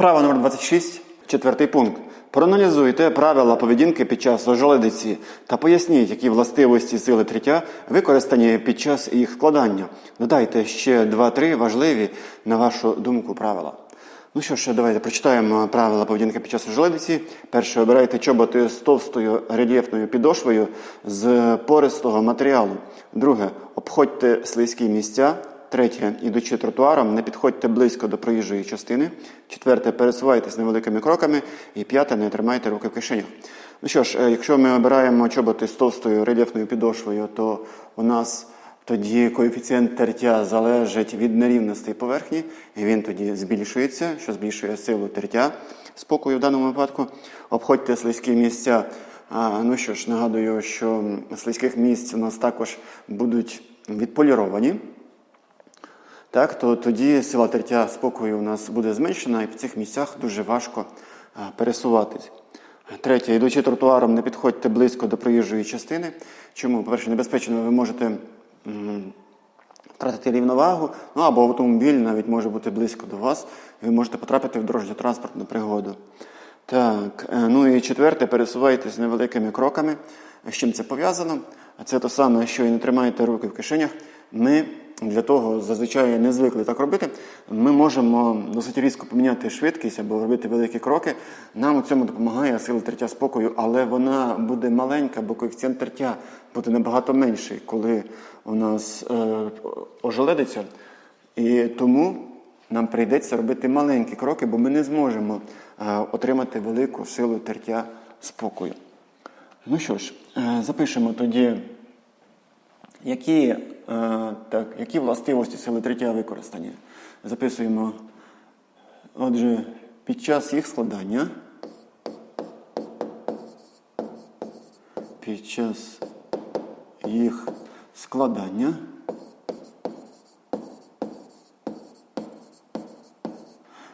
Право номер 26, четвертий пункт. Проаналізуйте правила поведінки під час ожеледиці та поясніть, які властивості сили триття використані під час їх складання. Додайте ще 2-3 важливі, на вашу думку, правила. Ну що ж, давайте прочитаємо правила поведінки під час ожеледиці. Перше, обирайте чоботи з товстою рельєфною підошвою з пористого матеріалу. Друге, обходьте слизькі місця. Третє, ідучи тротуаром, не підходьте близько до проїжджої частини. Четверте, пересувайтесь невеликими кроками. І п'яте, не тримайте руки в кишенях. Ну що ж, е, якщо ми обираємо чоботи з товстою рельєфною підошвою, то у нас тоді коефіцієнт тертя залежить від нерівностей поверхні, і він тоді збільшується, що збільшує силу тертя спокою в даному випадку. Обходьте слизькі місця. А, ну що ж, нагадую, що слизьких місць у нас також будуть відполіровані. Так, то тоді сила тертя спокою у нас буде зменшена, і в цих місцях дуже важко пересуватись. Третє, йдучи тротуаром, не підходьте близько до проїжджої частини. Чому? По-перше, небезпечно ви можете втратити рівновагу, ну або автомобіль навіть може бути близько до вас, і ви можете потрапити в дорожньо-транспортну пригоду. Так, е, ну і четверте, пересувайтесь невеликими кроками. З чим це пов'язано? Це те саме, що і не тримаєте руки в кишенях. Ми для того зазвичай не звикли так робити. Ми можемо досить різко поміняти швидкість або робити великі кроки. Нам у цьому допомагає сила тертя спокою, але вона буде маленька, бо коефіцієнт тертя буде набагато менший, коли у нас е, ожеледиться. І тому нам прийдеться робити маленькі кроки, бо ми не зможемо е, отримати велику силу тертя спокою. Ну що ж, е, запишемо тоді, які, так, які властивості сили третя використані. Записуємо, отже, під час їх складання. Під час їх складання.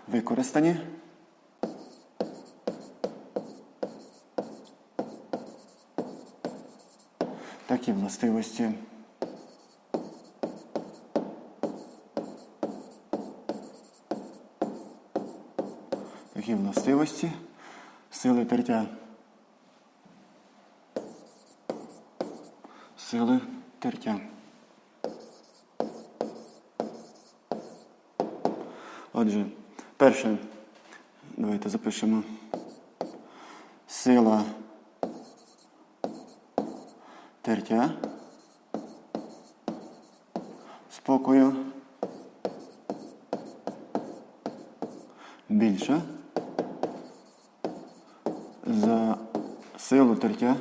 Використані. Такі властивості. Такі властивості сили тертя. Сили тертя. Отже, перше, давайте запишемо сила тертя, спокою, більше за силу тертя.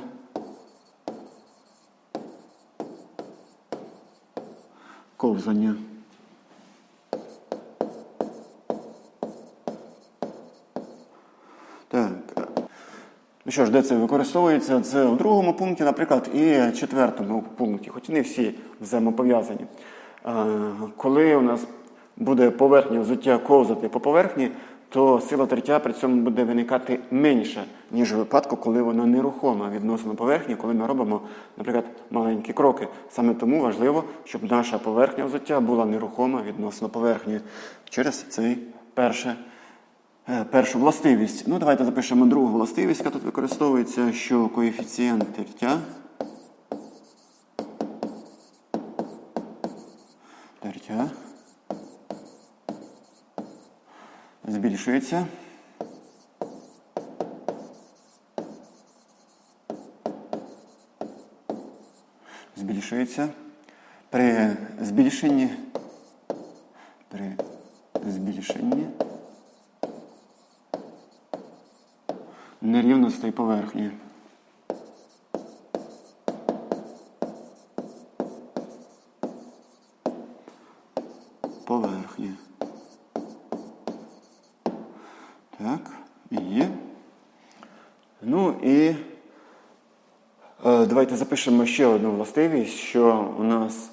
Ковзання. Так. Ну що ж, де це використовується? Це в другому пункті, наприклад, і четвертому пункті, хоч не всі взаємопов'язані. Коли у нас буде поверхня взуття ковзати по поверхні, то сила тертя при цьому буде виникати менша, ніж у випадку, коли вона нерухома відносно поверхні, коли ми робимо, наприклад, маленькі кроки. Саме тому важливо, щоб наша поверхня взуття була нерухома відносно поверхні через цей перше. Е, першу властивість. Ну, давайте запишемо другу властивість, яка тут використовується, що коефіцієнт. Тертя. Збільшується. Збільшується. При збільшенні. При збільшенні. нерівностей поверхні. Поверхні. Так, є. Ну і е, давайте запишемо ще одну властивість, що у нас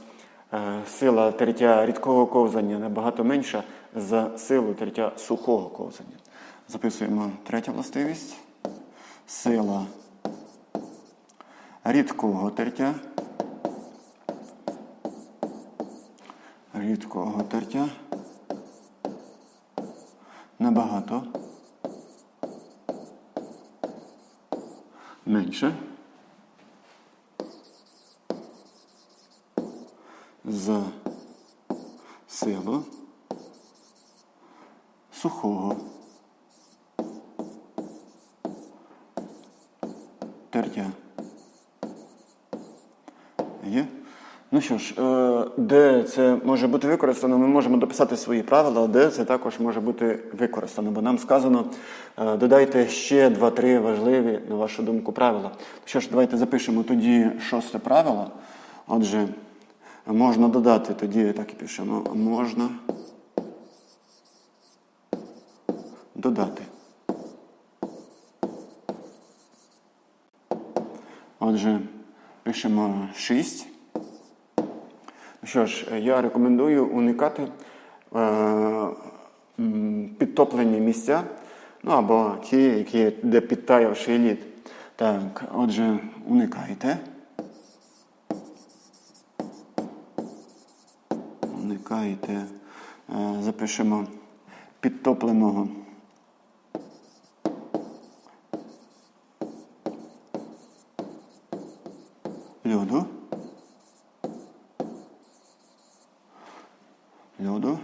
е, сила тертя рідкого ковзання набагато менша за силу тертя сухого ковзання. Записуємо третя властивість. Сила рідкого тертя. Рідкого тертя набагато менше за силу сухого тертя. Є? Ну що ж, е, де це може бути використано, ми можемо дописати свої правила, де це також може бути використано. Бо нам сказано, е, додайте ще два-три важливі, на вашу думку, правила. Що ж, давайте запишемо тоді шосте правило. Отже, можна додати, тоді так і пишемо, можна додати. Отже, пишемо 6. Що ж, я рекомендую уникати е, підтоплені місця, ну або ті, які, де підтаявший лід. Так, отже, уникайте. Уникайте. Е, запишемо підтопленого. Льоду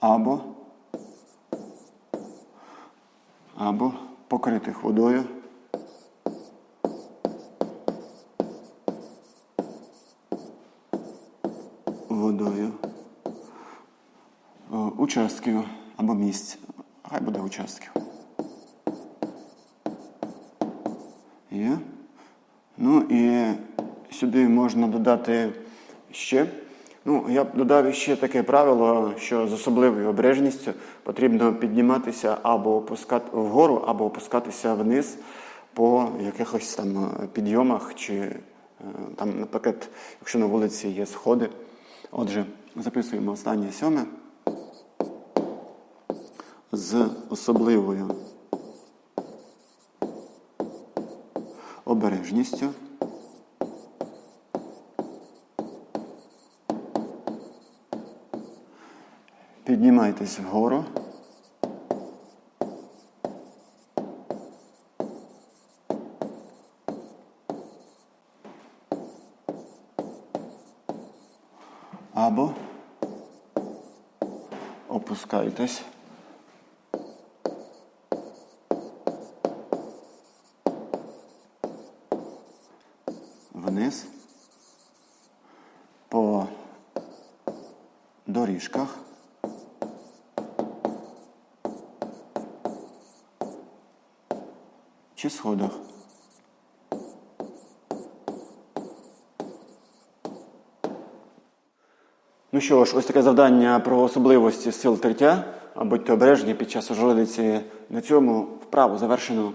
або, або покритих водою. Водою О, участків або місць. Хай буде участків. Є. Ну і сюди можна додати ще. Ну, я б додав ще таке правило, що з особливою обережністю потрібно підніматися або опускати вгору, або опускатися вниз по якихось там е, підйомах, чи е, там, наприклад, якщо на вулиці є сходи. Отже, записуємо останнє сьоме з особливою обережністю. Піднімайтесь вгору. Або опускайтесь. Вниз по доріжках. Чи сходах. Ну що ж, ось таке завдання про особливості сил тертя. Будьте обережні під час ожеледиці. На цьому вправу завершено.